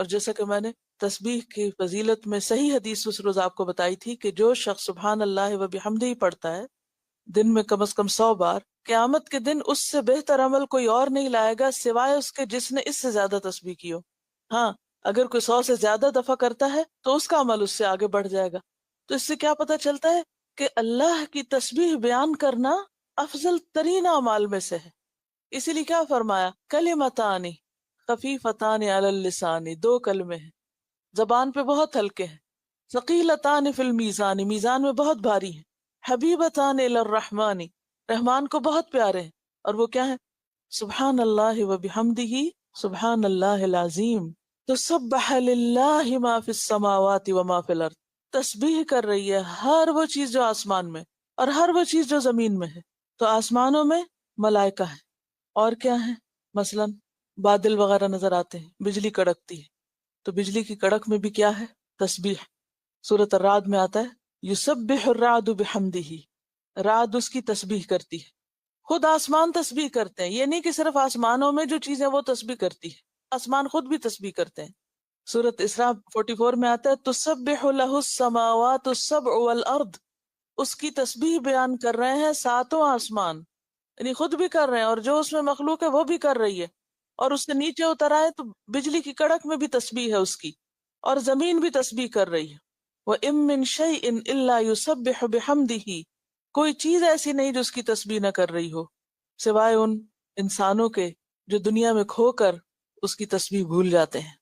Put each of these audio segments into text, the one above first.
اور جیسا کہ میں نے تسبیح کی فضیلت میں صحیح حدیث اس روز آپ کو بتائی تھی کہ جو شخص سبحان اللہ و بحمدی پڑھتا ہے، دن میں کم از کم سو بار، قیامت کے دن اس سے بہتر عمل کوئی اور نہیں لائے گا سوائے اس کے جس نے اس سے زیادہ تسبیح کی ہو۔ ہاں اگر کوئی سو سے زیادہ دفعہ کرتا ہے تو اس کا عمل اس سے آگے بڑھ جائے گا۔ تو اس سے کیا پتا چلتا ہے کہ اللہ کی تسبیح بیان کرنا افضل ترین اعمال میں سے ہے۔ اسی لیے کیا فرمایا؟ کلمتانی۔ خفیفتان علی اللسانی دو کلمے ہیں۔ زبان پہ بہت ہلکے ہیں۔ ثقیلتان فی المیزان، میزان میں بہت بھاری ہیں۔ حبیبتان الی الرحمانی رحمان کو بہت پیارے ہیں۔ اور وہ کیا ہے سبحان اللہ و بحمدہ سبحان اللہ العظیم۔ تو سبح للہ ما فی السماوات و ما فی الارض۔ تسبیح کر رہی ہے ہر وہ چیز جو آسمان میں اور ہر وہ چیز جو زمین میں ہے۔ تو آسمانوں میں ملائکہ ہے اور کیا ہے مثلا بادل وغیرہ نظر آتے ہیں، بجلی کڑکتی ہے۔ تو بجلی کی کڑک میں بھی کیا ہے؟ تسبیح۔ صورت الراد میں آتا ہے، یسبح الرعد بحمدہ۔ راد اس کی تسبیح کرتی ہے۔ خود آسمان تسبیح کرتے ہیں، یہ نہیں کہ صرف آسمانوں میں جو چیزیں وہ تسبیح کرتی ہے، آسمان خود بھی تسبیح کرتے ہیں۔ سورت اسراء 44 میں آتا ہے، تسبح له السماوات السبع والارض۔ اس کی تسبیح بیان کر رہے ہیں ساتوں آسمان۔ یعنی خود بھی کر رہے ہیں اور جو اس میں مخلوق ہے وہ بھی کر رہی ہے۔ اور اس سے نیچے اتر آئے تو بجلی کی کڑک میں بھی تسبیح ہے اس کی اور زمین بھی تسبیح کر رہی ہے۔ وہ ام من شیء الا يسبح کوئی چیز ایسی نہیں جو اس کی تسبیح نہ کر رہی ہو، سوائے ان انسانوں کے جو دنیا میں کھو کر اس کی تسبیح بھول جاتے ہیں۔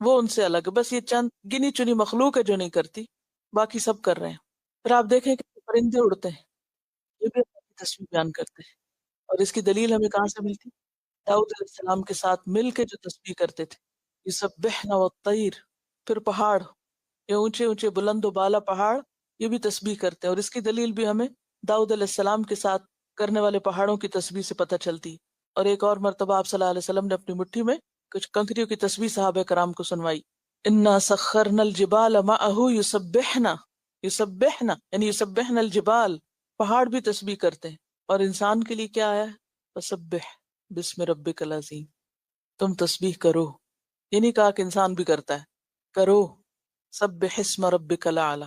وہ ان سے الگ ہے بس یہ چند گنی چنی مخلوق ہے جو نہیں کرتی، باقی سب کر رہے ہیں۔ پھر آپ دیکھیں کہ پرندے اڑتے ہیں، یہ بھی تصویر بیان کرتے ہیں۔ اور اس کی دلیل ہمیں کہاں سے ملتی؟ داؤد علیہ السلام کے ساتھ مل کے جو تصویر کرتے تھے، یہ سب بہنا و تیر پھر پہاڑ، یہ اونچے اونچے بلند و بالا پہاڑ، یہ بھی تسبیح کرتے ہیں۔ اور اس کی دلیل بھی ہمیں داؤد علیہ السلام کے ساتھ کرنے والے پہاڑوں کی تصویر سے پتہ چلتی۔ اور ایک اور مرتبہ آپ صلی اللہ علیہ وسلم نے اپنی مٹھی میں کچھ کنکریوں کی تصویر صحابہ کرام کو سنوائی۔ انا سخرنا الجبال معه يسبحنا يسبحنا یعنی يسبحنا الجبال۔ پہاڑ بھی تسبیح کرتے ہیں۔ اور انسان کے لیے کیا آیا؟ ہے فسبح۔ بسم ربک العظیم، تم تسبیح کرو یہ نہیں کہا کہ انسان بھی کرتا ہے، کرو سب بحسم ربک الاعلی